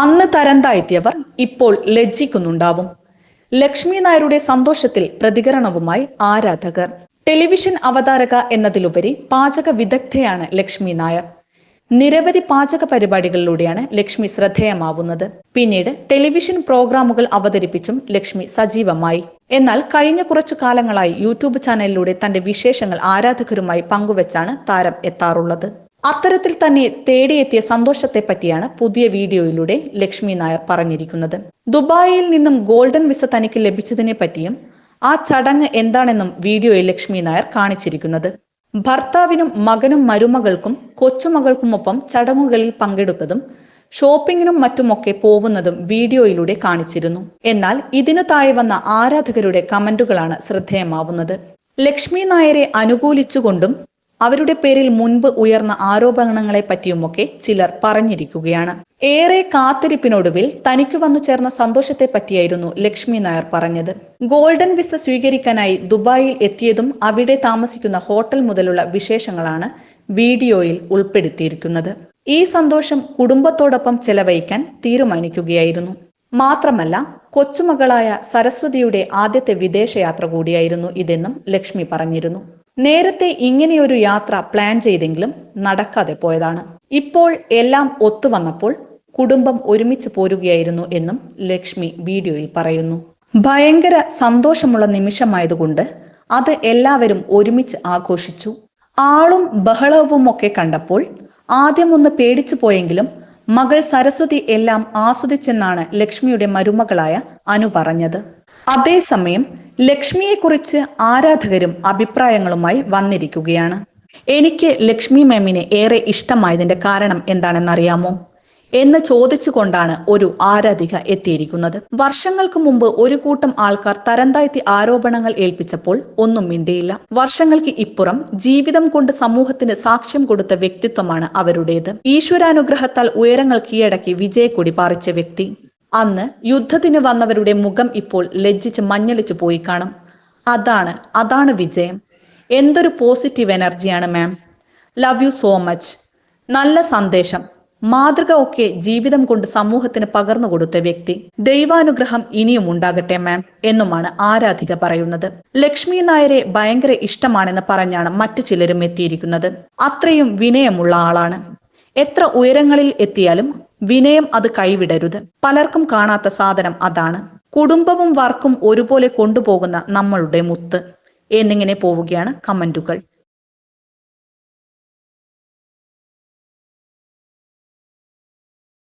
അന്ന് തരന്തായെത്തിയവർ ഇപ്പോൾ ലജ്ജിക്കുന്നുണ്ടാവും. ലക്ഷ്മി നായരുടെ സന്തോഷത്തിൽ പ്രതികരണവുമായി ആരാധകർ. ടെലിവിഷൻ അവതാരക എന്നതിലുപരി പാചക വിദഗ്ധയാണ് ലക്ഷ്മി നായർ. നിരവധി പാചക പരിപാടികളിലൂടെയാണ് ലക്ഷ്മി ശ്രദ്ധേയമാവുന്നത്. പിന്നീട് ടെലിവിഷൻ പ്രോഗ്രാമുകൾ അവതരിപ്പിച്ചും ലക്ഷ്മി സജീവമായി. എന്നാൽ കഴിഞ്ഞ കുറച്ചു കാലങ്ങളായി യൂട്യൂബ് ചാനലിലൂടെ തന്റെ വിശേഷങ്ങൾ ആരാധകരുമായി പങ്കുവച്ചാണ് താരം എത്താറുള്ളത്. അത്തരത്തിൽ തന്നെ തേടിയെത്തിയ സന്തോഷത്തെ പറ്റിയാണ് പുതിയ വീഡിയോയിലൂടെ ലക്ഷ്മി നായർ പറഞ്ഞിരിക്കുന്നത്. ദുബായിൽ നിന്നും ഗോൾഡൻ വിസ തനിക്ക് ലഭിച്ചതിനെ പറ്റിയും ആ ചടങ്ങ് എന്താണെന്നും വീഡിയോയിൽ ലക്ഷ്മി നായർ കാണിച്ചിരിക്കുന്നത്. ഭർത്താവിനും മകനും മരുമകൾക്കും കൊച്ചുമകൾക്കുമൊപ്പം ചടങ്ങുകളിൽ പങ്കെടുത്തതും ഷോപ്പിങ്ങിനും മറ്റുമൊക്കെ പോവുന്നതും വീഡിയോയിലൂടെ കാണിച്ചിരുന്നു. എന്നാൽ ഇതിനു താഴെ വന്ന ആരാധകരുടെ കമന്റുകളാണ് ശ്രദ്ധേയമാവുന്നത്. ലക്ഷ്മി നായരെ അനുകൂലിച്ചുകൊണ്ടും അവരുടെ പേരിൽ മുൻപ് ഉയർന്ന ആരോപണങ്ങളെ പറ്റിയുമൊക്കെ ചിലർ പറഞ്ഞിരിക്കുകയാണ്. ഏറെ കാത്തിരിപ്പിനൊടുവിൽ തനിക്ക് വന്നു ചേർന്ന സന്തോഷത്തെ പറ്റിയായിരുന്നു ലക്ഷ്മി നായർ പറഞ്ഞത്. ഗോൾഡൻ വിസ സ്വീകരിക്കാനായി ദുബായിൽ എത്തിയതും അവിടെ താമസിക്കുന്ന ഹോട്ടൽ മുതലുള്ള വിശേഷങ്ങളാണ് വീഡിയോയിൽ ഉൾപ്പെടുത്തിയിരിക്കുന്നത്. ഈ സന്തോഷം കുടുംബത്തോടൊപ്പം ചെലവഴിക്കാൻ തീരുമാനിക്കുകയായിരുന്നു. മാത്രമല്ല കൊച്ചുമകളായ സരസ്വതിയുടെ ആദ്യത്തെ വിദേശയാത്ര കൂടിയായിരുന്നു ഇതെന്നും ലക്ഷ്മി പറഞ്ഞിരുന്നു. നേരത്തെ ഇങ്ങനെയൊരു യാത്ര പ്ലാൻ ചെയ്തെങ്കിലും നടക്കാതെ പോയതാണ്. ഇപ്പോൾ എല്ലാം ഒത്തുവന്നപ്പോൾ കുടുംബം ഒരുമിച്ച് പോരുകയായിരുന്നു എന്നും ലക്ഷ്മി വീഡിയോയിൽ പറയുന്നു. ഭയങ്കര സന്തോഷമുള്ള നിമിഷമായതുകൊണ്ട് അത് എല്ലാവരും ഒരുമിച്ച് ആഘോഷിച്ചു. ആളും ബഹളവും ഒക്കെ കണ്ടപ്പോൾ ആദ്യം ഒന്ന് പേടിച്ചു പോയെങ്കിലും മകൾ സരസ്വതി എല്ലാം ആസ്വദിച്ചെന്നാണ് ലക്ഷ്മിയുടെ മരുമകളായ അനു പറഞ്ഞത്. അതേസമയം ലക്ഷ്മിയെക്കുറിച്ച് ആരാധകരും അഭിപ്രായങ്ങളുമായി വന്നിരിക്കുകയാണ്. എനിക്ക് ലക്ഷ്മി മാമിനെ ഏറെ ഇഷ്ടമായതിന്റെ കാരണം എന്താണെന്നറിയാമോ? എന്ന് ചോദിച്ചുകൊണ്ടാണ് ഒരു ആരാധിക എത്തിയിരിക്കുന്നത്. വർഷങ്ങൾക്ക് മുമ്പ് ഒരു കൂട്ടം ആൾക്കാർ തരംതാഴ്ത്തി ആരോപണങ്ങൾ ഏൽപ്പിച്ചപ്പോൾ ഒന്നും മിണ്ടിയില്ല. വർഷങ്ങൾക്ക് ഇപ്പുറം ജീവിതം കൊണ്ട് സമൂഹത്തിന് സാക്ഷ്യം കൊടുത്ത വ്യക്തിത്വമാണ് അവരുടേത്. ഈശ്വരാനുഗ്രഹത്താൽ ഉയരങ്ങൾ കീഴടക്കി വിജയക്കൊടി പാറിച്ച വ്യക്തി. അന്ന് യുദ്ധത്തിന് വന്നവരുടെ മുഖം ഇപ്പോൾ ലജ്ജിച്ച് മഞ്ഞളിച്ചു പോയി കാണും. അതാണ് അതാണ് വിജയം. എന്തൊരു പോസിറ്റീവ് എനർജിയാണ് ma'am love you so much നല്ല സന്ദേശം. മാതൃക ഒക്കെ ജീവിതം കൊണ്ട് സമൂഹത്തിന് പകർന്നു കൊടുത്ത വ്യക്തി. ദൈവാനുഗ്രഹം ഇനിയും ഉണ്ടാകട്ടെ മാം എന്നുമാണ് ആരാധിക പറയുന്നത്. ലക്ഷ്മി നായരെ ഭയങ്കര ഇഷ്ടമാണെന്ന് പറഞ്ഞാണ് മറ്റു ചിലരും എത്തിയിരിക്കുന്നത്. അത്രയും വിനയമുള്ള ആളാണ്. എത്ര ഉയരങ്ങളിൽ എത്തിയാലും വിനയം അത് കൈവിടരുത്. പലർക്കും കാണാത്ത സാധനം അതാണ്. കുടുംബവും വർക്കും ഒരുപോലെ കൊണ്ടുപോകുന്ന നമ്മളുടെ മുത്ത്. എന്നിങ്ങനെ പോവുകയാണ് കമന്റുകൾ.